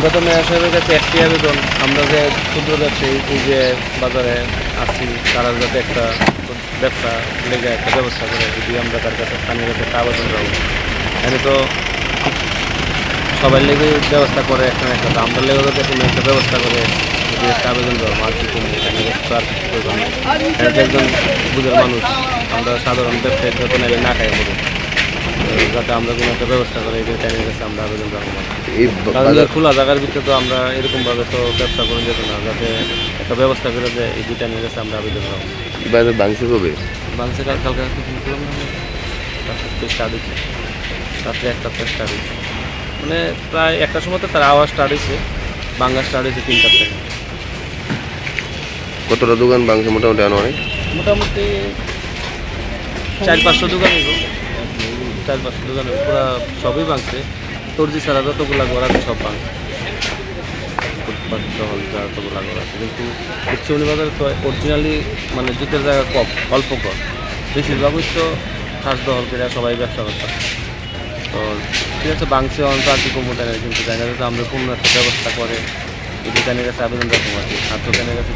আমরা তো মেয়র সাহেবের কাছে একটি আবেদন। আমরা যে ক্ষুদ্র ব্যবসায়ী এই যে বাজারে আছি, তারা যাতে একটা ব্যবসা, লেগে একটা ব্যবস্থা করে যদি আমরা তার কাছে স্থানীয় কাছে একটা আবেদন রাখব এখানে তো সবাই লেগে ব্যবস্থা করে একটা না একটা আমরা লেগে যাতে কোনো একটা ব্যবস্থা করে যদি একটা আবেদন করব আর কি এখানে আর কিছু করব একজন বুঝের মানুষ, আমরা সাধারণ ব্যবসায়ী যত নাইলে না খাই বলুন। যাতে আমরা কোনো একটা ব্যবস্থা করে এই টাইমের কাছে আমরা আবেদন রাখব। কারণ খোলা জায়গার ভিতরে তো আমরা এরকমভাবে তো ব্যবসা করে যেত না যাতে একটা ব্যবস্থা করে যে এই দুইটা নিয়ে গেছে আমরা আবেদন করব বাজার ভাঙছে কবে? বাংলাদেশে কাল কালকে রাত্রে ফোন করলাম না। স্টার্ট হয়েছে। রাত্রে একটা স্টার্ট হয়েছে। মানে প্রায় একটার সময় তো তার আওয়াজ স্টার্ট হয়েছে। বাংলা স্টার্ট হয়েছে তিনটার থেকে। কতটা দোকান ভাঙছে মোটামুটি আনুমানিক? মোটামুটি চার পাঁচশো দোকান পাঁচশো দোকান পুরা সবই ভাঙছে। তর্জি ছাড়া যতগুলা ঘর আছে সব ভাঙছে। আছে। কিন্তু তো অরিজিনালি মানে জুতের জায়গা কম, অল্প কম বেশিরভাগই তো শ্বাস করে সবাই ব্যবসা করতে। তো ঠিক আছে বাংসে অন্ত আর কি কমো দেয় কিন্তু জানি না আমরা কোনো ব্যবস্থা করে এই দোকানের কাছে আবেদন রাখব আর আর দোকানের কাছে